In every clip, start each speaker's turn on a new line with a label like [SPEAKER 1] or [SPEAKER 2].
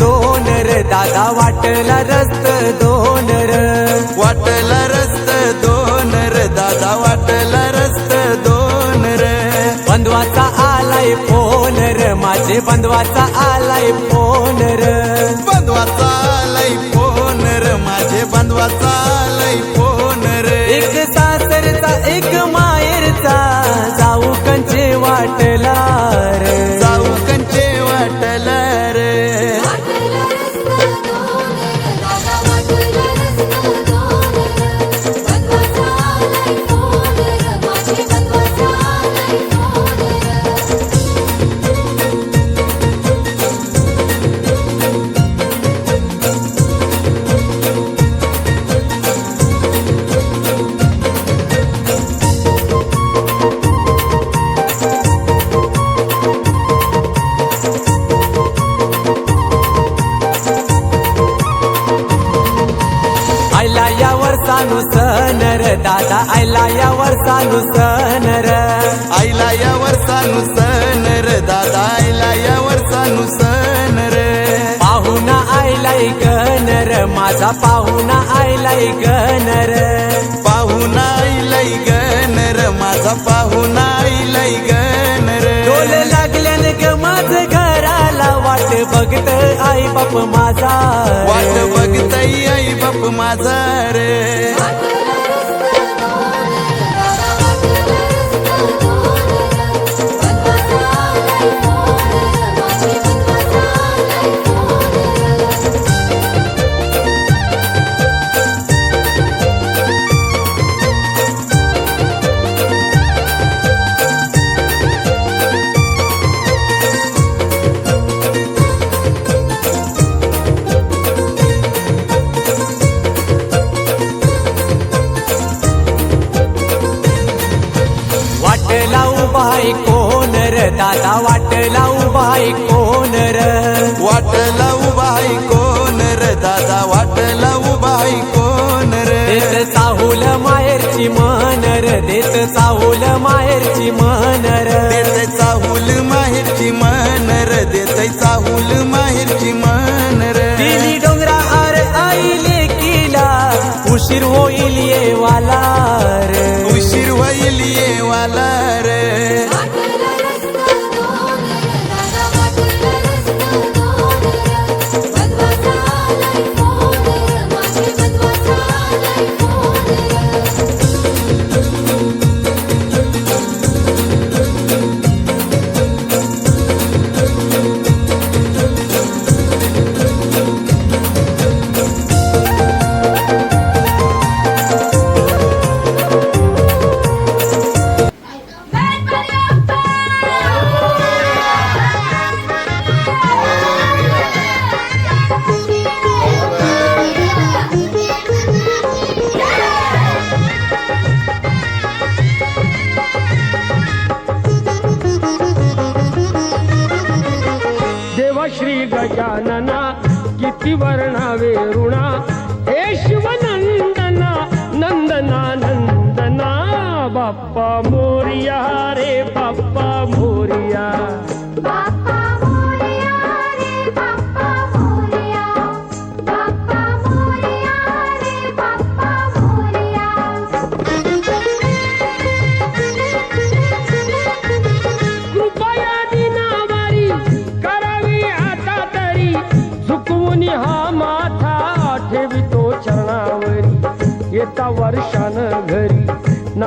[SPEAKER 1] दोन र दादा वाटला रस्त दोन र
[SPEAKER 2] वाटला रस्त दोन र दादा वाटला रस्त दोन र
[SPEAKER 1] बंधवाचा आलाय फोन र माझे बंधवाचा आलाय फोन र
[SPEAKER 2] बंधवाचा लय फोन र माझे बंधवाचा
[SPEAKER 1] या वर्षानु सनर. दादा आयला या वर्षानु सनर.
[SPEAKER 2] आईला या वर्षानु सण र दादा आईला या वर्षानु सण रे
[SPEAKER 1] पाहुणा आयलाय गनर. माझा पाहुणा आयलाय गनर.
[SPEAKER 2] पाहुणा आईलाई गण र माझा पाहुणा आईलाई गण रे
[SPEAKER 1] वाट बघत आई बाप माझा
[SPEAKER 2] वाट बघताई आई बाप माझा रे.
[SPEAKER 3] दादा वाटला
[SPEAKER 1] उभाय कोण र? वाटला
[SPEAKER 2] उभाई कोण रे? दादा वाटला उभाई कोण रे?
[SPEAKER 1] देत चाहुल माहेरची मन र देत चाहुल माहेरची मन र.
[SPEAKER 2] देते चाहुल माहेरची मन रे देते चाहुल माहेरची मन रे.
[SPEAKER 1] दिली डोंगरा आर आईले किला उशीर होईल ये वाला रे.
[SPEAKER 2] उशीर होईल ये
[SPEAKER 4] गजानना किती वर्णावे ऋणा. हे शिवनंदना नंदना नंदना बाप्पा मोरिया रे बाप्पा मोरिया.
[SPEAKER 3] बाप्पा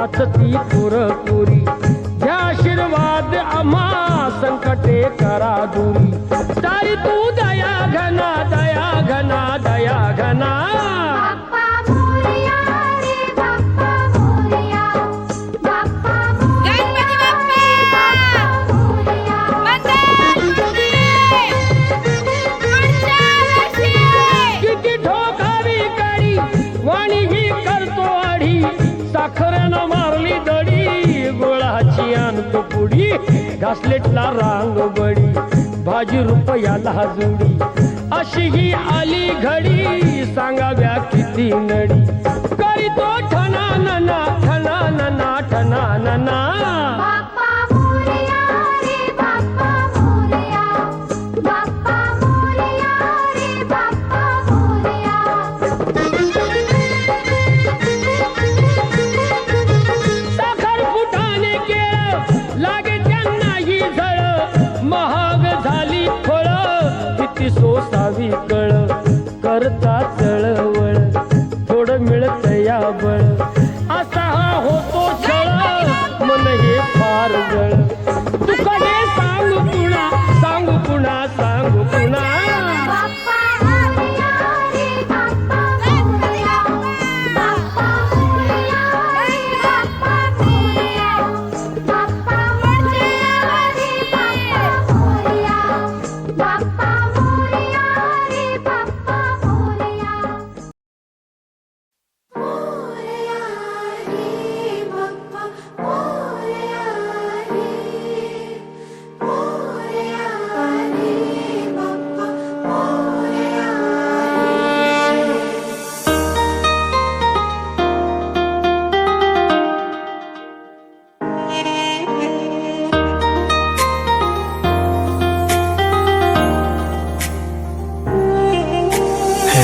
[SPEAKER 4] नाचती पुरपुरी. घ्या आशीर्वाद आम्हा संकटे करा दुरी. तारी तू दया घना दया घना दया घना. घासलेटला रांग बडी भाजी रुपयाला जुडी. अशी ही आली घडी सांगाव्या किती नडी. करीतो ठना नना ठना नना ठना नना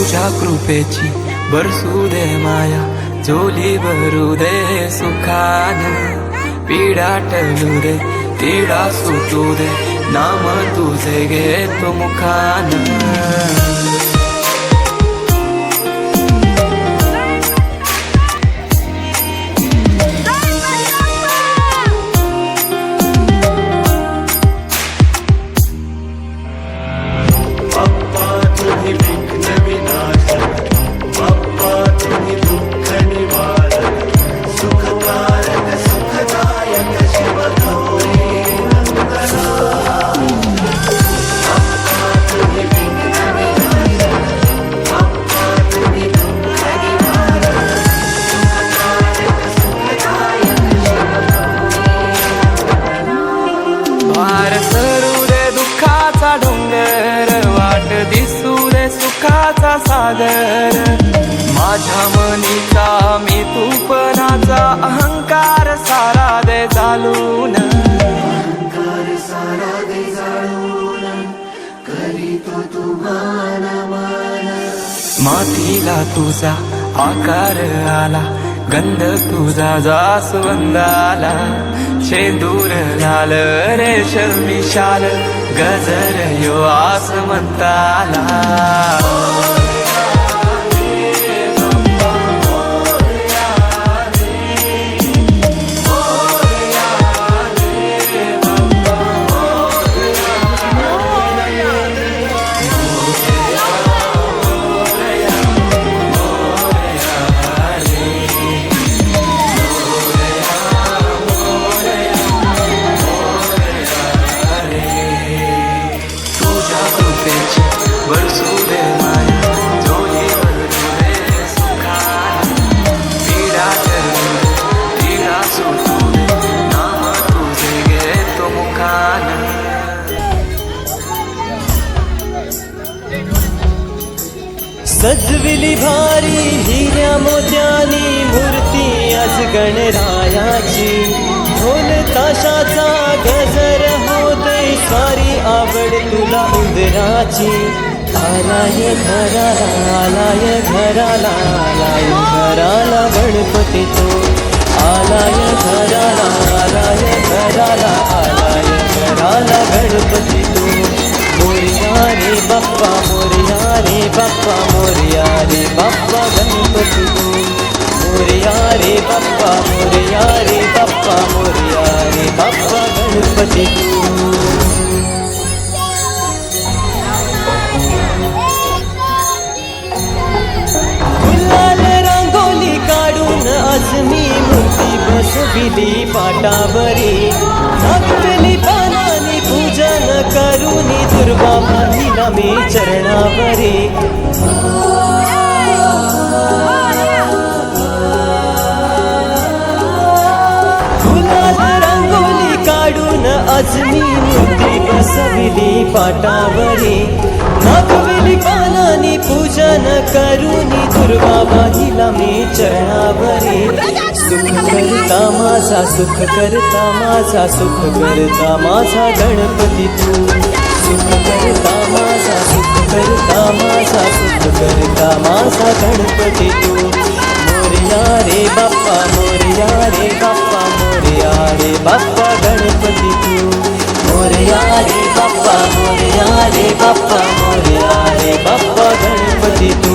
[SPEAKER 5] तुझ्या कृपेची बरसू दे माया झोली भरू दे सुखान. पीडा टलू दे तिडा सुटू दे नाम तुझे घेतो मुखान. मातीला तुझा आकार आला गंध तुझा जास्वंदाला. शेंदूर लाल रेशमी शाल गजर यो आसमंताला.
[SPEAKER 6] गणरायाची. ढोल ताशाचा गजर होते सारी आवड तुला उंदराची. आलाय घराला आलाय घराला आलाय घराला गणपती तो आलाय घराला आलाय घराला आलाय घराला गणपती तो मोरिया रे बाप्पा मोरिया रे बाप्पा मोरया रे बाप्पा गणपती तू मोरया रे बाप्पा मोरया रे बाप्पा मोरया रे बाप्पा गणपती. गुलाल रांगोली काढून आज मी मूर्ती बसविली पाटावरी. भक्तली पानानी पूजन करून दुर्गा पाहिला मी चरणावरी. रांगोली आज मी मूर्ती बसविली पाटावरी मागविली पानानी पूजन करुनी दुर्गा बाईला मी चरणावरी. सुख करता माझा सुख करता माझा सुख करता माझा गणपती तू. सुख करता माझा सुख करता माझा सुख करता माझा गणपती तू. मोरया रे बाप्पा मोरया रे बाप्पा मोरया रे बाप्पा गणपती तू मोरया रे बाप्पा मोरया रे बाप्पा मोरया रे बाप्पा गणपती तू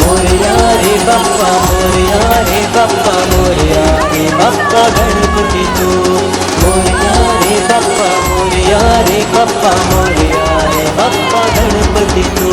[SPEAKER 6] मोरया रे बाप्पा मोरया रे बाप्पा मोरया रे बाप्पा गणपती तू मोरया रे बाप्पा मोरया रे बाप्पा मोरया रे बाप्पा गणपती तू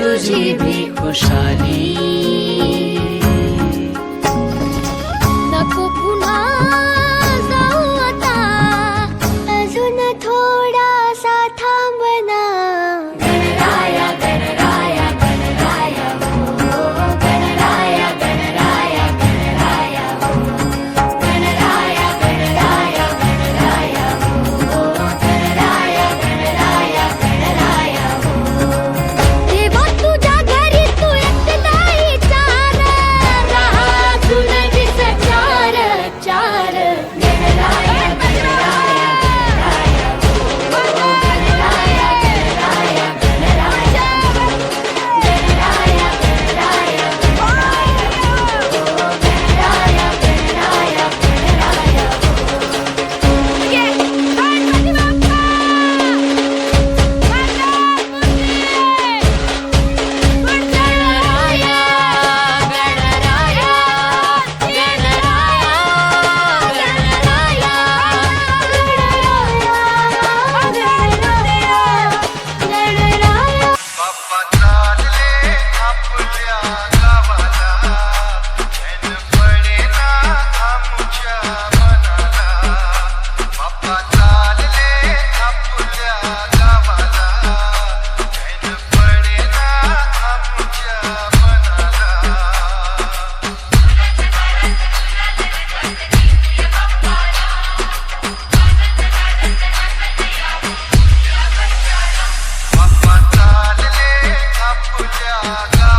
[SPEAKER 7] তুঝি भी खुशहाली o TH.